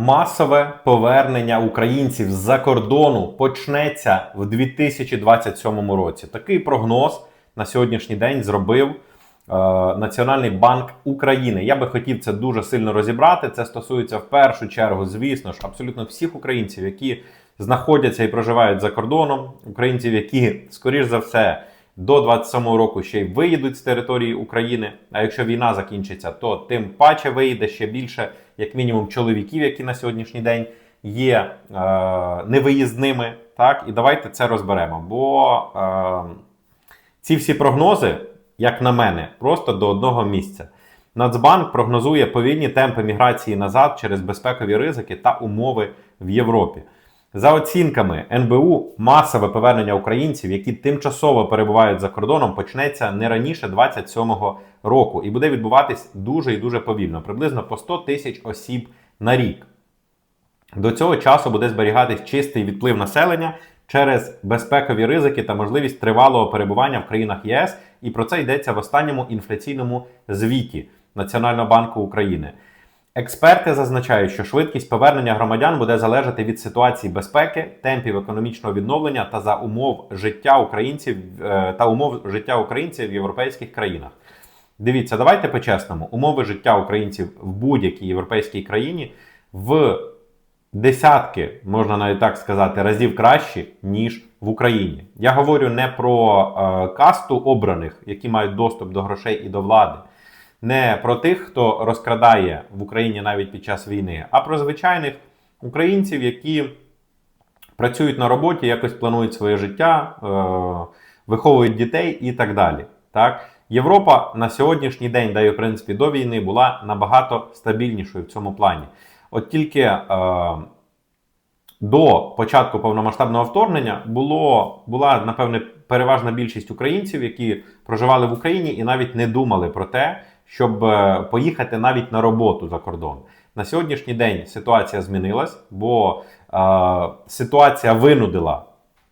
Масове повернення українців з-за кордону почнеться в 2027 році. Такий прогноз на сьогоднішній день зробив е, Національний банк України. Я би хотів це дуже сильно розібрати. Це стосується в першу чергу, звісно ж, абсолютно всіх українців, які знаходяться і проживають за кордоном, українців, які, скоріш за все, до 27-го року ще й виїдуть з території України. А якщо війна закінчиться, то тим паче виїде ще більше, як мінімум, чоловіків, які на сьогоднішній день є е, невиїзними. Так, і давайте це розберемо. Бо е, ці всі прогнози, як на мене, просто до одного місця. Нацбанк прогнозує повільні темпи міграції назад через безпекові ризики та умови в Європі. За оцінками НБУ, масове повернення українців, які тимчасово перебувають за кордоном, почнеться не раніше 27-го року і буде відбуватись дуже і дуже повільно, приблизно по 100 тисяч осіб на рік. До цього часу буде зберігатись чистий відплив населення через безпекові ризики та можливість тривалого перебування в країнах ЄС. І про це йдеться в останньому інфляційному звіті Національного банку України. Експерти зазначають, що швидкість повернення громадян буде залежати від ситуації безпеки, темпів економічного відновлення та за умов життя українців е, та умов життя українців в європейських країнах. Дивіться, давайте по-чесному, умови життя українців в будь-якій європейській країні в десятки, можна навіть так сказати, разів кращі, ніж в Україні. Я говорю не про е, касту обраних, які мають доступ до грошей і до влади не про тих, хто розкрадає в Україні навіть під час війни, а про звичайних українців, які працюють на роботі, якось планують своє життя, е виховують дітей і так далі. Так? Європа на сьогоднішній день, да й в принципі до війни, була набагато стабільнішою в цьому плані. От тільки е, до початку повномасштабного вторгнення було, була, напевне, переважна більшість українців, які проживали в Україні і навіть не думали про те, щоб е, поїхати навіть на роботу за кордон. На сьогоднішній день ситуація змінилась, бо е, ситуація винудила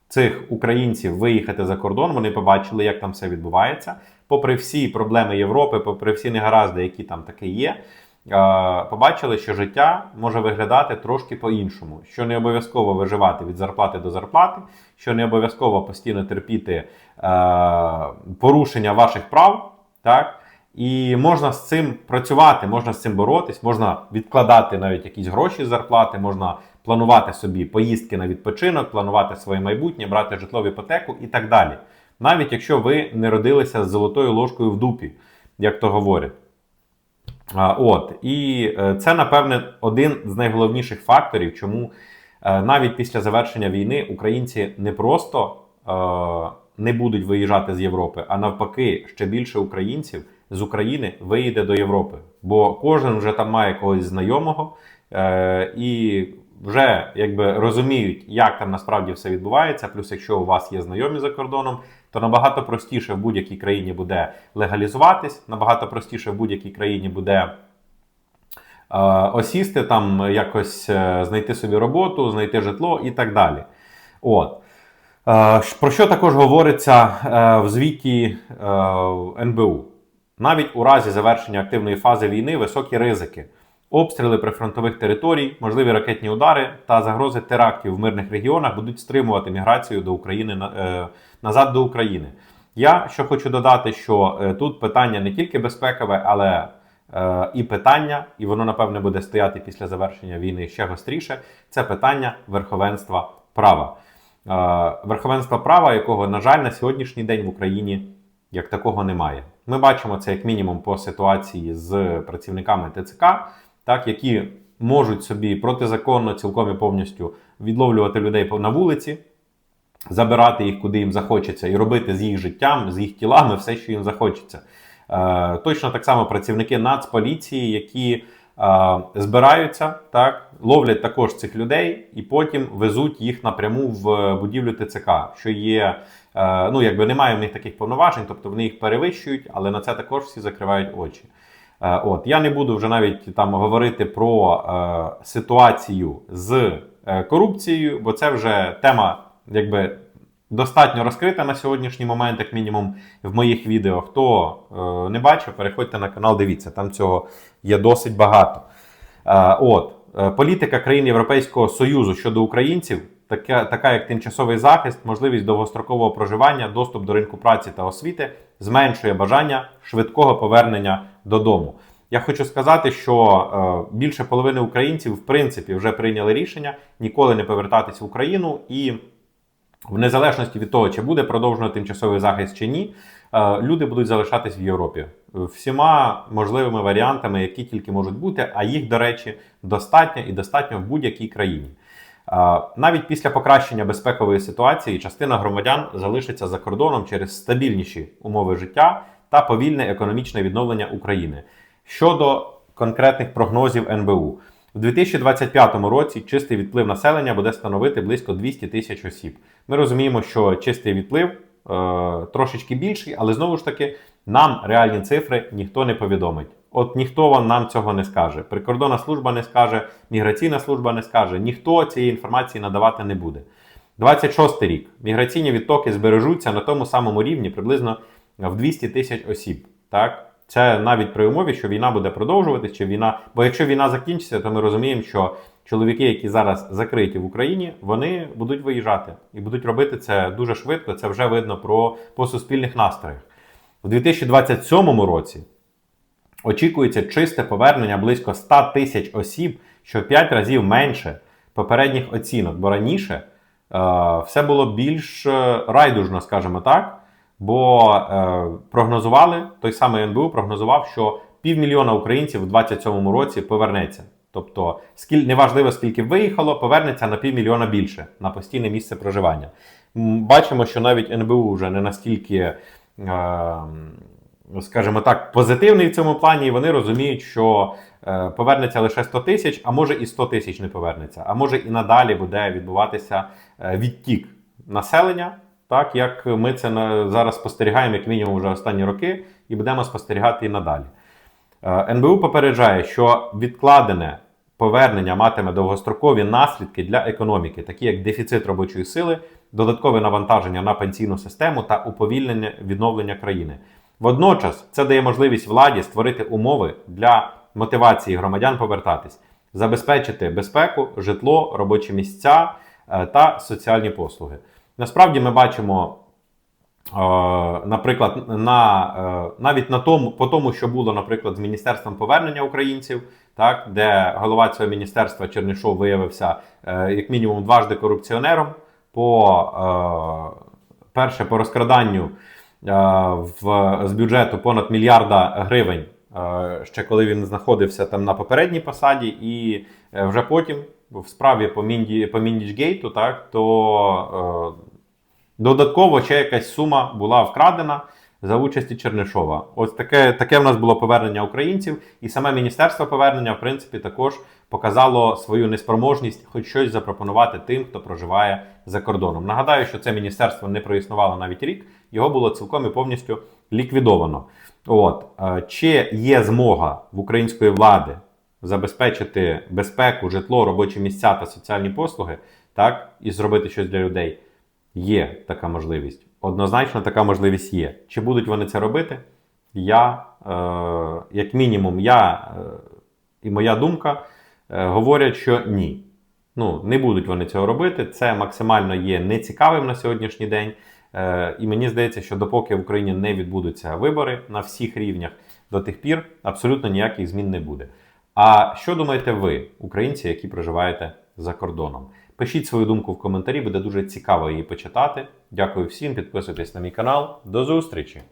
цих українців виїхати за кордон. Вони побачили, як там все відбувається. Попри всі проблеми Європи, попри всі негаразди, які там таки є. Е, побачили, що життя може виглядати трошки по-іншому, що не обов'язково виживати від зарплати до зарплати, що не обов'язково постійно терпіти е, порушення ваших прав, так і можна з цим працювати, можна з цим боротись, можна відкладати навіть якісь гроші з зарплати, можна планувати собі поїздки на відпочинок, планувати своє майбутнє, брати житлову іпотеку і так далі. Навіть якщо ви не родилися з золотою ложкою в дупі, як то говорять. От, І е, це, напевне, один з найголовніших факторів, чому е, навіть після завершення війни українці не просто е, не будуть виїжджати з Європи, а навпаки, ще більше українців з України виїде до Європи. Бо кожен вже там має когось знайомого е, і вже якби розуміють, як там насправді все відбувається. Плюс, якщо у вас є знайомі за кордоном, то набагато простіше в будь-якій країні буде легалізуватись, набагато простіше в будь-якій країні буде. Е, осісти там, якось е, знайти собі роботу, знайти житло і так далі. От. Е, про що також говориться в звіті НБУ? Навіть у разі завершення активної фази війни високі ризики, обстріли прифронтових територій, можливі ракетні удари та загрози терактів в мирних регіонах будуть стримувати міграцію до України е, назад до України. Я що хочу додати, що е, тут питання не тільки безпекове, але е, і питання, і воно напевне буде стояти після завершення війни ще гостріше. Це питання верховенства права. Верховенства права, якого, на жаль, на сьогоднішній день в Україні як такого немає. Ми бачимо це як мінімум по ситуації з працівниками ТЦК, так, які можуть собі протизаконно цілком і повністю відловлювати людей на вулиці, забирати їх, куди їм захочеться, і робити з їх життям, з їх тілами все, що їм захочеться. Е, Точно так само працівники Нацполіції, які збираються, так, ловлять також цих людей і потім везуть їх напряму в будівлю ТЦК, що є. Е, ну, якби немає в них таких повноважень, тобто вони їх перевищують, але на це також всі закривають очі. Е, от Я не буду вже навіть там говорити про е, ситуацію з корупцією, бо це вже тема, якби. Достатньо розкрита на сьогоднішній момент, як мінімум, в моїх відео. Хто е, не бачив, переходьте на канал, дивіться, там цього є досить багато. Е, от, Е, Політика країн Європейського Союзу щодо українців, така, така як тимчасовий захист, можливість довгострокового проживання, доступ до ринку праці та освіти, зменшує бажання швидкого повернення додому. Я хочу сказати, що е, більше половини українців, в принципі, вже прийняли рішення ніколи не повертатись в Україну і в незалежності від того, чи буде продовжено тимчасовий захист чи ні, е, люди будуть залишатись в Європі всіма можливими варіантами, які тільки можуть бути, а їх, до речі, достатньо і достатньо в будь-якій країні. Е, Навіть після покращення безпекової ситуації частина громадян залишиться за кордоном через стабільніші умови життя та повільне економічне відновлення України. Щодо конкретних прогнозів НБУ, у 2025 році чистий відплив населення буде становити близько 200 тисяч осіб. Ми розуміємо, що чистий відплив е, трошечки більший, але знову ж таки нам реальні цифри ніхто не повідомить. От ніхто вам нам цього не скаже. Прикордонна служба не скаже, міграційна служба не скаже, ніхто цієї інформації надавати не буде. 26 рік міграційні відтоки збережуться на тому самому рівні приблизно в 200 тисяч осіб. Так? Це навіть при умові, що війна буде продовжуватись, чи війна. Бо якщо війна закінчиться, то ми розуміємо, що чоловіки, які зараз закриті в Україні, вони будуть виїжджати і будуть робити це дуже швидко. Це вже видно про, по суспільних настроях. У 2027 році очікується чисте повернення близько 100 тисяч осіб, що в 5 разів менше попередніх оцінок. Бо раніше е, все було більш е, райдужно, скажімо так. Бо е, прогнозували, той самий НБУ прогнозував, що півмільйона українців у 2027 році повернеться. Тобто, скіль, неважливо, скільки виїхало, повернеться на півмільйона більше на постійне місце проживання. Бачимо, що навіть НБУ вже не настільки, е, скажімо так, позитивний в цьому плані, і вони розуміють, що е, повернеться лише 100 тисяч, а може і 100 тисяч не повернеться, а може і надалі буде відбуватися е, відтік населення. Так як ми це зараз спостерігаємо, як мінімум, вже останні роки, і будемо спостерігати і надалі. Е, НБУ попереджає, що відкладене повернення матиме довгострокові наслідки для економіки, такі як дефіцит робочої сили, додаткове навантаження на пенсійну систему та уповільнення відновлення країни. Водночас це дає можливість владі створити умови для мотивації громадян повертатись, забезпечити безпеку, житло, робочі місця е, та соціальні послуги. Насправді ми бачимо, е, наприклад, на, е, навіть на тому, по тому, що було, наприклад, з Міністерством повернення українців, так, де голова цього міністерства Чернишов виявився е, як мінімум дважди корупціонером, по перше, по розкраданню в, з бюджету понад мільярда гривень. Ще коли він знаходився там на попередній посаді, і вже потім в справі по Мінді по Міндічгейту, так то е, додатково ще якась сума була вкрадена за участі Чернишова. Ось таке, таке в нас було повернення українців, і саме міністерство повернення, в принципі, також показало свою неспроможність хоч щось запропонувати тим, хто проживає за кордоном. Нагадаю, що це міністерство не проіснувало навіть рік, його було цілком і повністю ліквідовано. От е, чи є змога в української влади забезпечити безпеку, житло, робочі місця та соціальні послуги, так і зробити щось для людей? Є така можливість. Однозначно, така можливість є. Чи будуть вони це робити? Я, е, як мінімум, я е, і моя думка е, говорять, що ні. Ну, не будуть вони цього робити. Це максимально є нецікавим на сьогоднішній день. Е, і мені здається, що допоки в Україні не відбудуться вибори на всіх рівнях, до тих пір абсолютно ніяких змін не буде. А що думаєте ви, українці, які проживаєте за кордоном? Пишіть свою думку в коментарі, буде дуже цікаво її почитати. Дякую всім, підписуйтесь на мій канал. До зустрічі!